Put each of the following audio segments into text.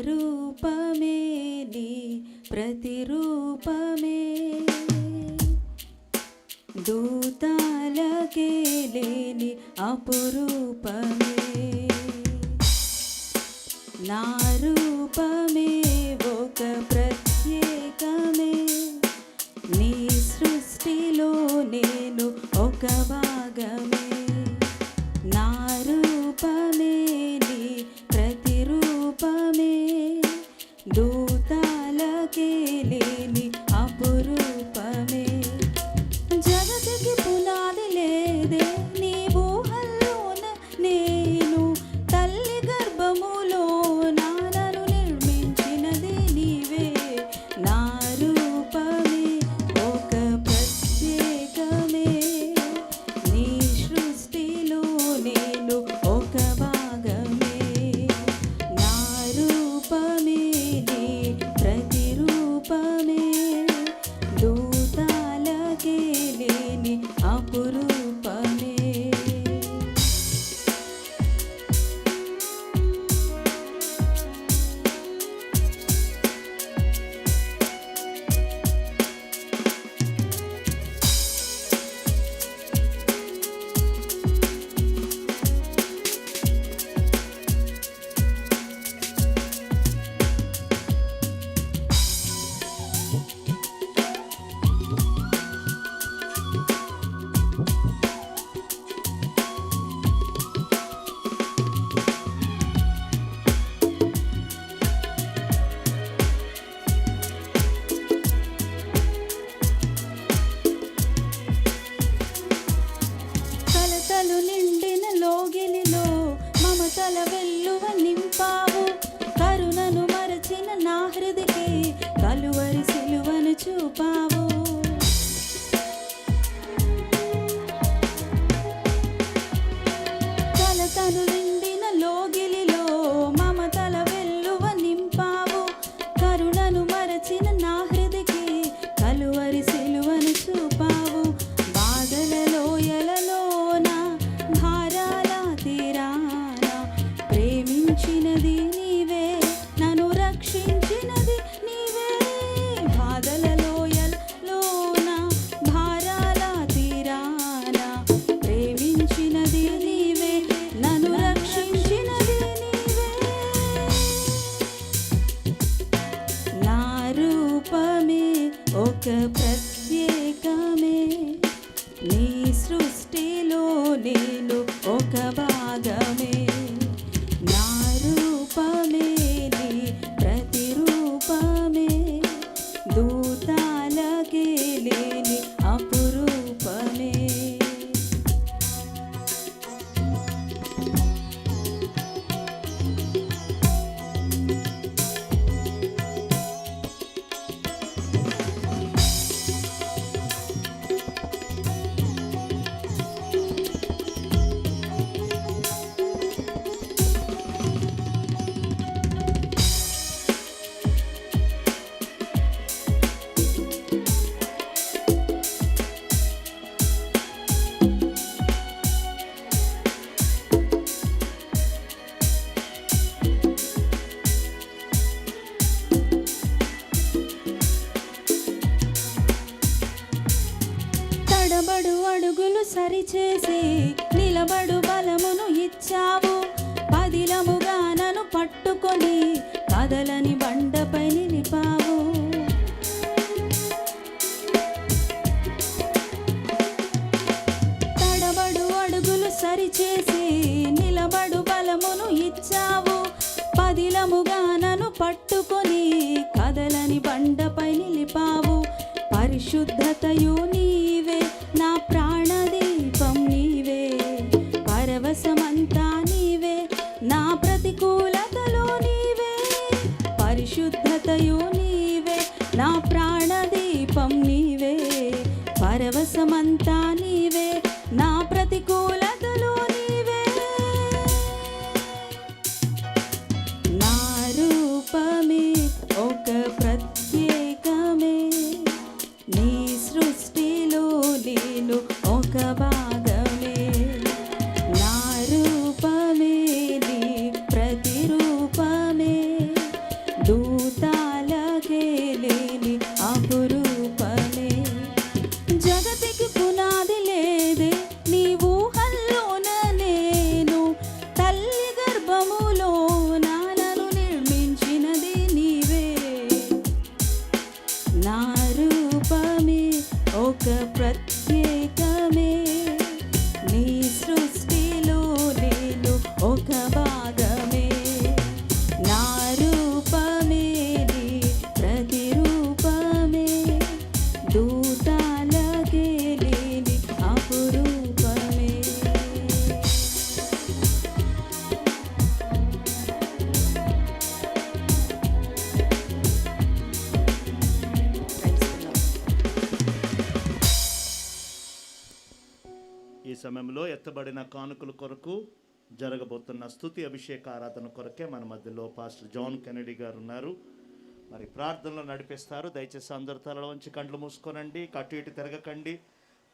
రూపమే నీ ప్రతిరూపమే. దూతాలకే లేని అపురూపమే. నా రూపమే ఒక ప్రత్యేకమే. నీ సృష్టిలో నేను ఒక భాగమే. Pavo. ఒక ప్రత్యేకమే నీ సృష్టిలోనే అడుగులు సరిచేసి నిలబడు బలమును ఇచ్చావు. పదిలముగా నన్ను పట్టుకొని కదలని బండపై నిలిపావు. తడబడు అడుగులు సరిచేసి నిలబడు బలమును ఇచ్చావు. పదిలముగా నన్ను పట్టుకొని కదలని బండపై నిలి దేశమంతా నీవే నా ప్రతికూలతలో నీవే పరిశుద్ధతయు నీవే నా ప్రాణదీపం నీవే పరవశమంతా నీవే ఈ సమయంలో ఎత్తబడిన కానుకల కొరకు జరగబోతున్న స్థుతి అభిషేక ఆరాధన కొరకే మన మధ్యలో పాస్టర్ జాన్ కెనడీ గారు ఉన్నారు. మరి ప్రార్థనలో నడిపిస్తారు. దయచేసి అందరు తలలో ఉంచి కండ్లు మూసుకోనండి. కటు ఇటు తిరగకండి.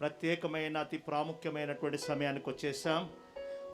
ప్రత్యేకమైన అతి ప్రాముఖ్యమైనటువంటి సమయానికి వచ్చేసాం.